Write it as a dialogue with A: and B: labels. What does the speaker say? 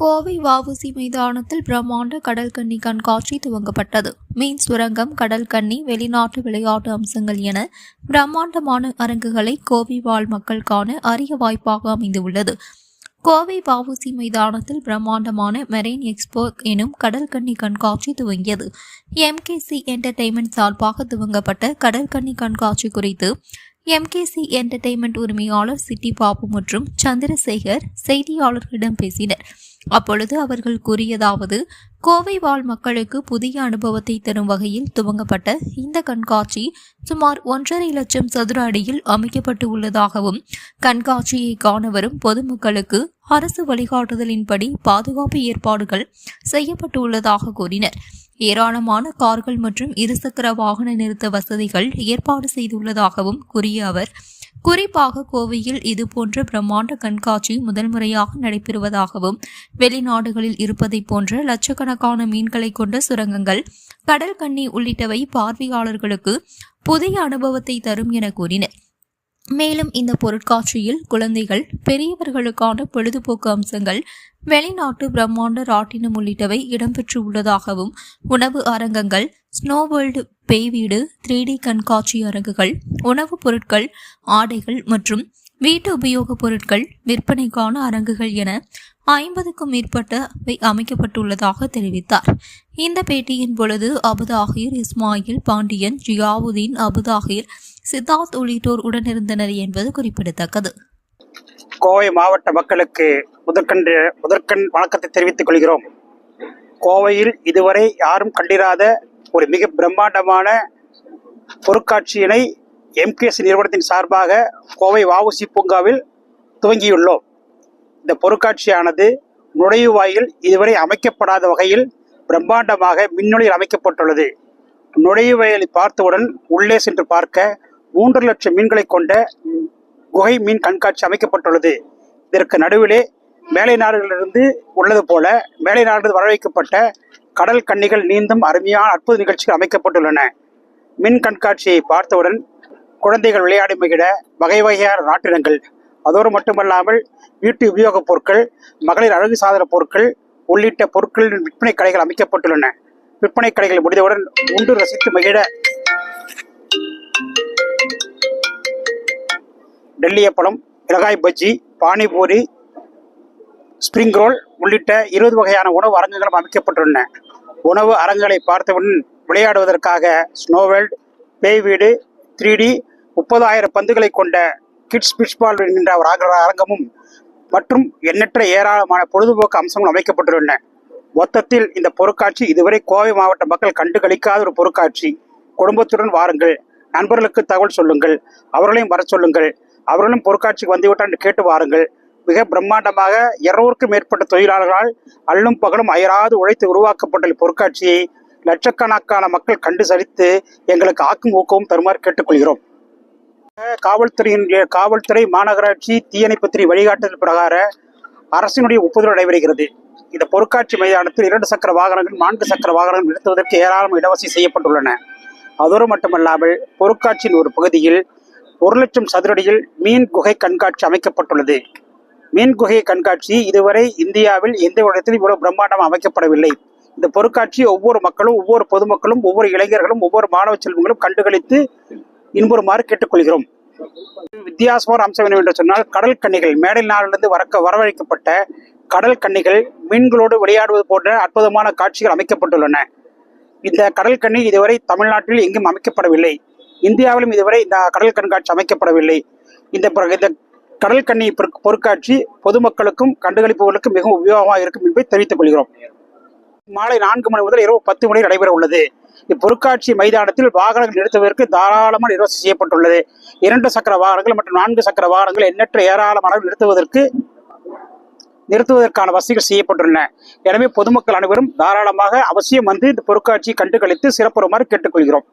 A: கோவை வாவுசி மைதானத்தில் பிரம்மாண்ட கடல் கன்னி கண்காட்சி துவங்கப்பட்டது. மீன் சுரங்கம் கடல் கன்னி வெளிநாட்டு விளையாட்டு அம்சங்கள் என பிரம்மாண்டமான அரங்குகளை கோவை வாழ் மக்கள் காண அரிய வாய்ப்பாக அமைந்துள்ளது. கோவை வஉசி மைதானத்தில் பிரம்மாண்டமான மெரைன் எக்ஸ்போ எனும் கடல் கன்னி கண்காட்சி துவங்கியது. எம்கேசி என்டர்டெயின்மெண்ட் சார்பாக துவங்கப்பட்ட கடல் கன்னி கண்காட்சி குறித்து எம்கேசி என்டர்டெயின்மெண்ட் உரிமையாளர் சிட்டி பாபு மற்றும் சந்திரசேகர் செய்தியாளர்களிடம் பேசினர். அப்பொழுது அவர்கள் கூறியதாவது கோவை வாழ் மக்களுக்கு புதிய அனுபவத்தை தரும் வகையில் துவங்கப்பட்ட இந்த கண்காட்சி சுமார் ஒன்றரை லட்சம் சதுர அடியில் அமைக்கப்பட்டு உள்ளதாகவும் கண்காட்சியை காண வரும் பொதுமக்களுக்கு அரசு வழிகாட்டுதலின்படி பாதுகாப்பு ஏற்பாடுகள் செய்யப்பட்டு உள்ளதாக கூறினர். ஏராளமான கார்கள் மற்றும் இருசக்கர வாகன நிறுத்த வசதிகள் ஏற்பாடு செய்துள்ளதாகவும் கூறிய அவர் குறிப்பாக கோவையில் இதுபோன்ற பிரம்மாண்ட கண்காட்சி முதல் முறையாக நடைபெறுவதாகவும் வெளிநாடுகளில் இருப்பதைப் போன்ற லட்சக்கணக்கான மீன்களை கொண்ட சுரங்கங்கள் கடல் கண்ணி உள்ளிட்டவை பார்வையாளர்களுக்கு புதிய அனுபவத்தை தரும் என கூறினர் மேலும் இந்த பொருட்காட்சியில் குழந்தைகள் பெரியவர்களுக்கான பொழுதுபோக்கு அம்சங்கள் வெளிநாட்டு பிரம்மாண்ட ராட்டினம் உள்ளிட்டவை இடம்பெற்று உள்ளதாகவும் உணவு அரங்கங்கள் ஸ்னோ வேர்ல்டு பேய் வீடு த்ரீ டி கண்காட்சி அரங்குகள் உணவுப் பொருட்கள் ஆடைகள் மற்றும் வீட்டு உபயோகப் பொருட்கள் விற்பனைக்கான அரங்குகள் என ஐம்பதுக்கும் மேற்பட்டவை அமைக்கப்பட்டுள்ளதாக தெரிவித்தார். இந்த பேட்டியின் பொழுது அபுதாகிர் இஸ்மாயில் பாண்டியன் ஜியாவுதீன் அபுதாகிர் சித்தார்த் உள்ளிட்டோர் உடனிருந்தனர் என்பது குறிப்பிடத்தக்கது.
B: கோவை மாவட்ட மக்களுக்கு முதற்கண்டு முதற்கண் வணக்கத்தை தெரிவித்துக் கொள்கிறோம். கோவையில் இதுவரை யாரும் கண்டிராத ஒரு மிக பிரம்மாண்டமான பொருட்காட்சியினை எம்கேஎஸ் நிறுவனத்தின் சார்பாக கோவை வஉசி பூங்காவில் துவங்கியுள்ளோம். இந்த பொருட்காட்சியானது நுழைவாயில் இதுவரை அமைக்கப்படாத வகையில் பிரம்மாண்டமாக மின்னொளியில் அமைக்கப்பட்டுள்ளது. நுழைவாயிலை பார்த்தவுடன் உள்ளே சென்று பார்க்க மூன்று லட்சம் மீன்களை கொண்ட குகை மீன் கண்காட்சி அமைக்கப்பட்டுள்ளது. இதற்கு நடுவிலே மேலை நாடுகளிலிருந்து உள்ளது போல மேலை நாடு வரவேற்கப்பட்ட கடல் கன்னிகள் நீந்தும் அருமையான அற்புத நிகழ்ச்சிகள் அமைக்கப்பட்டுள்ளன. மின் கண்காட்சியை பார்த்தவுடன் குழந்தைகள் விளையாடி மகிழ வகை வகையான நாட்டினங்கள். அதோடு மட்டுமல்லாமல் வீட்டு உபயோகப் பொருட்கள் மகளிர் அழகு சாதன பொருட்கள் உள்ளிட்ட பொருட்களின் விற்பனை கடைகள் அமைக்கப்பட்டுள்ளன. விற்பனை கடைகள் முடிந்தவுடன் உண்டு ரசித்து மகிழ டெல்லியப்பழம் இலகாய் பஜ்ஜி பானிபூரி ஸ்பிரிங் ரோல் உள்ளிட்ட இருபது வகையான உணவு அரங்குகளும் அமைக்கப்பட்டுள்ளன. உணவு அரங்குகளை பார்த்தவுடன் விளையாடுவதற்காக ஸ்னோவேல்ட் பேய் வீடு த்ரீ டி முப்பதாயிரம் பந்துகளை கொண்ட கிட்ஸ் பிட்ச்பால் என்கின்ற ஒரு அரங்கமும் மற்றும் எண்ணற்ற ஏராளமான பொழுதுபோக்கு அம்சங்களும் அமைக்கப்பட்டுள்ளன. மொத்தத்தில் இந்த பொருட்காட்சி இதுவரை கோவை மாவட்ட மக்கள் கண்டு கழிக்காத ஒரு பொருட்காட்சி. குடும்பத்துடன் வாருங்கள். நண்பர்களுக்கு தகவல் சொல்லுங்கள். அவர்களையும் வர சொல்லுங்கள். அவர்களும் பொருட்காட்சிக்கு வந்துவிட்டால் கேட்டு வாருங்கள். மிக பிரம்மாண்டமாக இருநூறுக்கும் மேற்பட்ட தொழிலாளர்களால் அல்லும் பகலும் அயராது உழைத்து உருவாக்கப்பட்ட பொருட்காட்சியை லட்சக்கணக்கான மக்கள் கண்டு சலித்து எங்களுக்கு ஆக்கும் ஊக்கமும் தருமாறு கேட்டுக்கொள்கிறோம். காவல்துறையின் காவல்துறை மாநகராட்சி தீயணைப்புத்துறை வழிகாட்டுதல் பிரகார அரசினுடைய ஒப்புதல் நடைபெறுகிறது. இந்த பொருட்காட்சி மைதானத்தில் இரண்டு சக்கர வாகனங்கள் நான்கு சக்கர வாகனங்கள் நிறுத்துவதற்கு ஏராளம் இடவசதி செய்யப்பட்டுள்ளன. அதோடு மட்டுமல்லாமல் பொருட்காட்சியின் ஒரு பகுதியில் ஒரு லட்சம் சதுரடியில் மீன் குகை கண்காட்சி அமைக்கப்பட்டுள்ளது. மீன் குகை கண்காட்சி இதுவரை இந்தியாவில் எந்த இடத்திலும் இவ்வளவு பிரம்மாண்டம் அமைக்கப்படவில்லை. இந்த பொருட்காட்சி ஒவ்வொரு மக்களும் ஒவ்வொரு பொதுமக்களும் ஒவ்வொரு இளைஞர்களும் ஒவ்வொரு மாணவ செல்வங்களும் கண்டுகளித்து இன்புறுமாறு கேட்டுக்கொள்கிறோம். வித்தியாசமான அம்சம் என்னவென்று சொன்னால் கடல் கன்னிகள் மேடை நாளிலிருந்து வரக்க வரவழைக்கப்பட்ட கடல் கன்னிகள் மீன்களோடு விளையாடுவது போன்ற அற்புதமான காட்சிகள் அமைக்கப்பட்டுள்ளன. இந்த கடல் கண்ணி இதுவரை தமிழ்நாட்டில் எங்கும் அமைக்கப்படவில்லை. இந்தியாவிலும் இதுவரை இந்த கடல் கண்காட்சி அமைக்கப்படவில்லை. இந்த இந்த கடல் கண்ணி பொருட்காட்சி பொதுமக்களுக்கும் கண்டுகளிப்புகளுக்கும் மிகவும் உபயோகமாக இருக்கும் என்பதை தெரிவித்துக் கொள்கிறோம். மாலை நான்கு மணி முதல் இரவு பத்து மணி நடைபெற உள்ளது. இப்பொருட்காட்சி மைதானத்தில் வாகனங்கள் நிறுத்துவதற்கு தாராளமாக நிர்வசதி செய்யப்பட்டுள்ளது. இரண்டு சக்கர வாகனங்கள் மற்றும் நான்கு சக்கர வாகனங்கள் எண்ணற்ற ஏராளமான நிறுத்துவதற்கு நிறுத்துவதற்கான வசதிகள் செய்யப்பட்டுள்ளன. எனவே பொதுமக்கள் அனைவரும் தாராளமாக அவசியம் வந்து இந்த பொருட்காட்சியை கண்டுகளித்து சிறப்புறுமாறு கேட்டுக்கொள்கிறோம்.